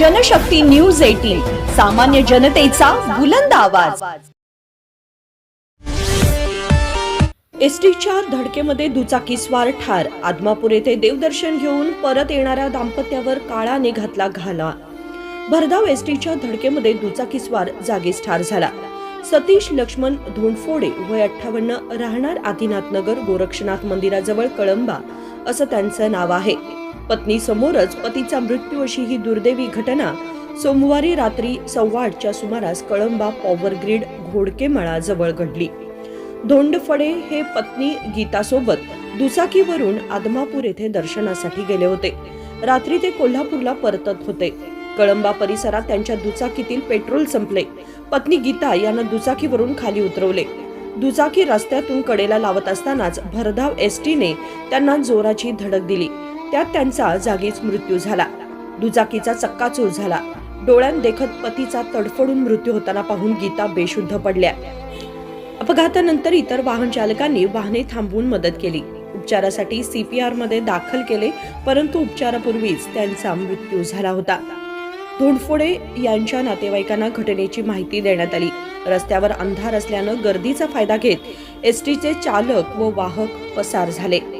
Janshakti news eighteen सामान्य जनतेचा बुलंद आवाज. एसटीच्या धडकेमध्ये दुचाकीस्वार ठार. आदमापूर येथे देवदर्शन घेऊन परत येणाऱ्या दाम्पत्यावर काळाने घातला घाला. भरधाव एसटीच्या धडकेमध्ये दुचाकीस्वार जागीच ठार झाला. सतीश लक्ष्मण धोंडफोडे वय अठ्ठावन्न राहणार आदिनाथ नगर गोरक्षनाथ मंदिराजवळ कळंबा असं त्यांचं नाव आहे. पत्नी समोरच पतीचा मृत्यू अशी ही दुर्दैवी घटना सोमवारी रात्री सव्वा आठच्या सुमारास कळंबा पॉवर ग्रीड घोडकेमळा जवळ घडली. धोंडफडे हे पत्नी गीतासोबत दुचाकीवरून आदमापूर येथे दर्शनासाठी गेले होते. रात्री ते कोल्हापूरला परतत होते. कळंबा परिसरात त्यांच्या दुचाकीतील पेट्रोल संपले. पत्नी गीता यांना दुचाकीवरून खाली उतरवले. दुचाकी रस्त्यातून कडेला लावत असतानाच भरधाव एसटीने त्यांना जोराची धडक दिली. त्यात त्यांचा जागीच मृत्यू झाला. दुचाकीचा चक्काचूर झाला. डोळ्यांदेखत पतीचा तडफडून मृत्यू होताना पाहून गीता बेशुद्ध पडल्या. अपघातानंतर इतर वाहन चालकांनी वाहने थांबवून मदत केली. उपचारासाठी सीपीआरमध्ये दाखल केले परंतु उपचारापूर्वीच त्यांचा मृत्यू झाला होता. धोंडफोडे यांच्या नातेवाईकांना घटनेची माहिती देण्यात आली. रस्त्यावर अंधार असल्यानं गर्दीचा फायदा घेत एसटीचे चालक व वाहक पसार झाले.